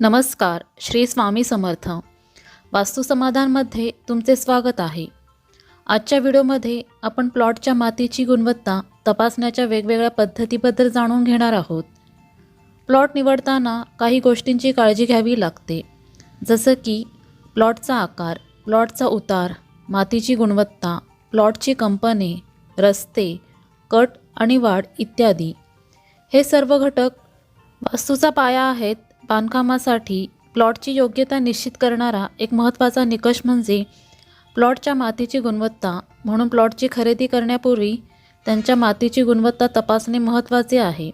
नमस्कार श्री स्वामी समर्थ. वास्तुसमाधानमध्ये तुमचे स्वागत आहे. आजच्या व्हिडिओमध्ये आपण प्लॉटच्या मातीची गुणवत्ता तपासण्याच्या वेगवेगळ्या पद्धतीबद्दल जाणून घेणार आहोत. प्लॉट निवडताना काही गोष्टींची काळजी घ्यावी लागते. जसं की प्लॉटचा आकार प्लॉटचा उतार मातीची गुणवत्ता प्लॉटची कंपने रस्ते कट आणि वाढ इत्यादी. हे सर्व घटक वास्तूचा पाया आहेत बांधकामासाठी प्लॉटची योग्यता निश्चित करणारा एक महत्त्वाचा निकष म्हणजे प्लॉटच्या मातीची गुणवत्ता. म्हणून प्लॉटची खरेदी करण्यापूर्वी त्यांच्या मातीची गुणवत्ता तपासणे महत्त्वाचे आहे.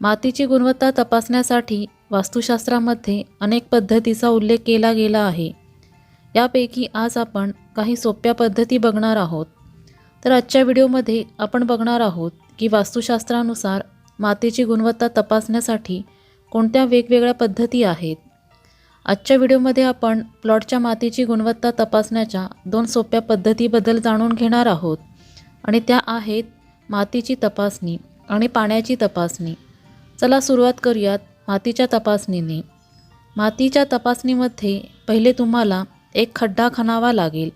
मातीची गुणवत्ता तपासण्यासाठी वास्तुशास्त्रामध्ये अनेक पद्धतीचा उल्लेख केला गेला आहे. यापैकी आज आपण काही सोप्या पद्धती बघणार आहोत. तर आजच्या व्हिडिओमध्ये आपण बघणार आहोत की वास्तुशास्त्रानुसार मातीची गुणवत्ता तपासण्यासाठी कोणत्या वेगवेगळ्या पद्धती आहेत? आजच्या व्हिडिओमध्ये आपण प्लॉटच्या मातीची गुणवत्ता तपासण्याच्या दोन सोप्या पद्धतीबद्दल जाणून घेणार आहोत. आणि त्या आहेत मातीची तपासणी आणि पाण्याची तपासणी. चला सुरुवात करूयात मातीच्या तपासणीने. मातीच्या तपासणीमध्ये पहिले तुम्हाला एक खड्डा खणावा लागेल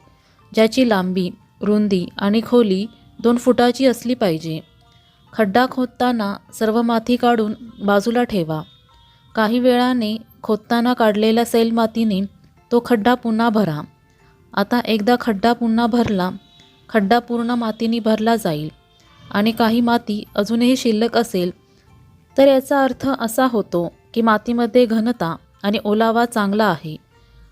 ज्याची लांबी रुंदी आणि खोली दोन फुटाची असली पाहिजे. खड्डा खोदताना सर्व माती काढून बाजूला ठेवा. काही वेळाने खोदताना काढलेल्या सैलमातीने तो खड्डा पुन्हा भरा. आता एकदा खड्डा पुन्हा भरला खड्डा पूर्ण मातीने भरला जाईल आणि काही माती अजूनही शिल्लक असेल तर याचा अर्थ असा होतो की मातीमध्ये घनता आणि ओलावा चांगला आहे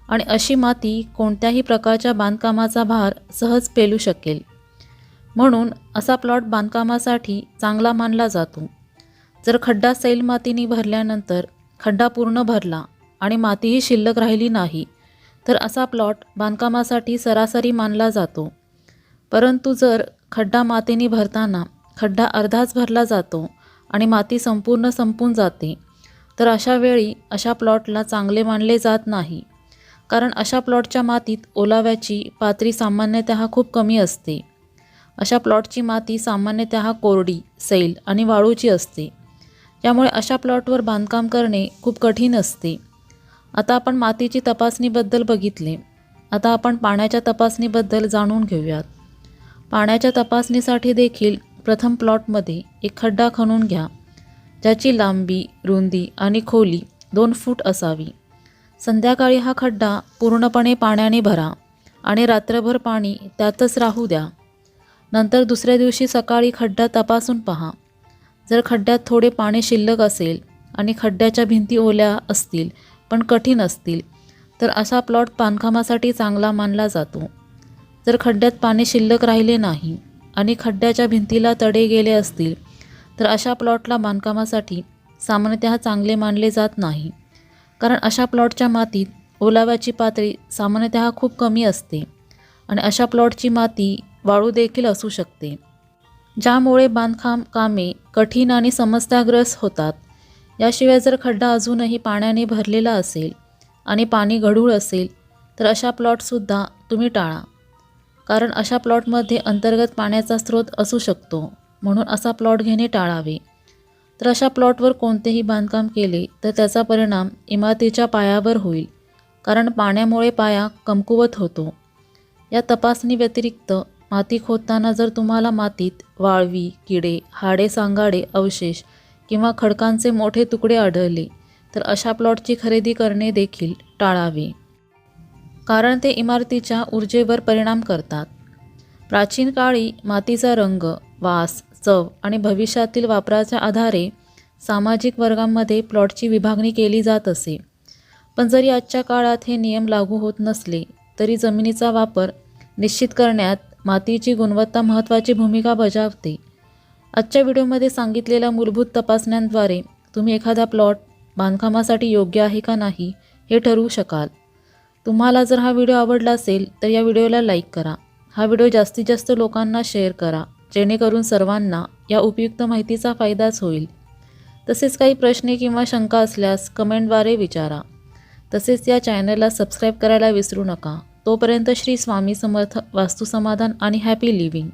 आणि अशी माती कोणत्याही प्रकारच्या बांधकामाचा भार सहज पेलू शकेल. म्हणून असा प्लॉट बांधकामासाठी चांगला मानला जातो. जर खड्डा सैल मातीने भरल्यानंतर खड्डा पूर्ण भरला आणि मातीही शिल्लक राहिली नाही तर असा प्लॉट बांधकामासाठी सरासरी मानला जातो. परंतु जर खड्डा मातीने भरताना खड्डा अर्धाच भरला जातो आणि माती संपूर्ण संपून जाते तर अशा वेळी अशा प्लॉटला चांगले मानले जात नाही कारण अशा प्लॉटच्या मातीत ओलाव्याची पातळी सामान्यतः खूप कमी असते. अशा प्लॉटची माती सामान्यतः कोरडी सैल आणि वाळूची असते. त्यामुळे अशा प्लॉटवर बांधकाम करणे खूप कठीण असते. आता आपण मातीची तपासणीबद्दल बघितले. आता आपण पाण्याच्या तपासणीबद्दल जाणून घेऊयात. पाण्याच्या तपासणीसाठी देखील प्रथम प्लॉटमध्ये एक खड्डा खणून घ्या. ज्याची लांबी रुंदी आणि खोली दोन फूट असावी. संध्याकाळी हा खड्डा पूर्णपणे पाण्याने भरा आणि रात्रभर पाणी त्यातच राहू द्या. नंतर दुसऱ्या दिवशी सकाळी खड्डा तपासून पहा. जर खड्ड्यात थोडे पाणी शिल्लक असेल आणि खड्ड्याच्या भिंती ओल्या असतील पण कठीण असतील तर असा प्लॉट बांधकामासाठी चांगला मानला जातो. जर खड्ड्यात पाणी शिल्लक राहिले नाही आणि खड्ड्याच्या भिंतीला तडे गेले असतील तर अशा प्लॉटला बांधकामासाठी सामान्यतः चांगले मानले जात नाही. कारण अशा प्लॉटच्या मातीत ओलाव्याची पातळी सामान्यतः खूप कमी असते आणि अशा प्लॉटची माती वाळू देखील असू शकते. ज्यामुळे बांधकाम कामे कठीण आणि समस्याग्रस्त होतात. याशिवाय जर खड्डा अजूनही पाण्याने भरलेला असेल आणि पाणी गढूळ असेल तर अशा प्लॉटसुद्धा तुम्ही टाळा. कारण अशा प्लॉटमध्ये अंतर्गत पाण्याचा स्रोत असू शकतो म्हणून असा प्लॉट घेणे टाळावे. तर अशा प्लॉटवर कोणतेही बांधकाम केले तर त्याचा परिणाम इमारतीच्या पायावर होईल कारण पाण्यामुळे पाया कमकुवत होतो. या तपासणी व्यतिरिक्त माती खोदताना जर तुम्हाला मातीत वाळवी किडे हाडे सांगाडे अवशेष किंवा खडकांचे मोठे तुकडे आढळले तर अशा प्लॉटची खरेदी करणे देखील टाळावे. कारण ते इमारतीच्या ऊर्जेवर परिणाम करतात. प्राचीन काळी मातीचा रंग वास चव आणि भविष्यातील वापराच्या आधारे सामाजिक वर्गांमध्ये प्लॉटची विभागणी केली जात असे. पण जरी आजच्या काळात हे नियम लागू होत नसले तरी जमिनीचा वापर निश्चित करण्यात मातीची गुणवत्ता महत्त्वाची भूमिका बजावते. आजच्या व्हिडिओमध्ये सांगितलेल्या मूलभूत तपासण्यांद्वारे तुम्ही एखादा प्लॉट बांधकामासाठी योग्य आहे का नाही हे ठरवू शकाल. तुम्हाला जर हा व्हिडिओ आवडला असेल तर या व्हिडिओला लाईक करा. हा व्हिडिओ जास्तीत जास्त लोकांना शेअर करा जेणेकरून सर्वांना या उपयुक्त माहितीचा फायदाच होईल. तसेच काही प्रश्न किंवा शंका असल्यास कमेंटद्वारे विचारा. तसेच या चॅनलला सबस्क्राईब करायला विसरू नका. तोपर्यंत श्री स्वामी समर्थ वास्तुसमाधान आणि हॅपी लिव्हिंग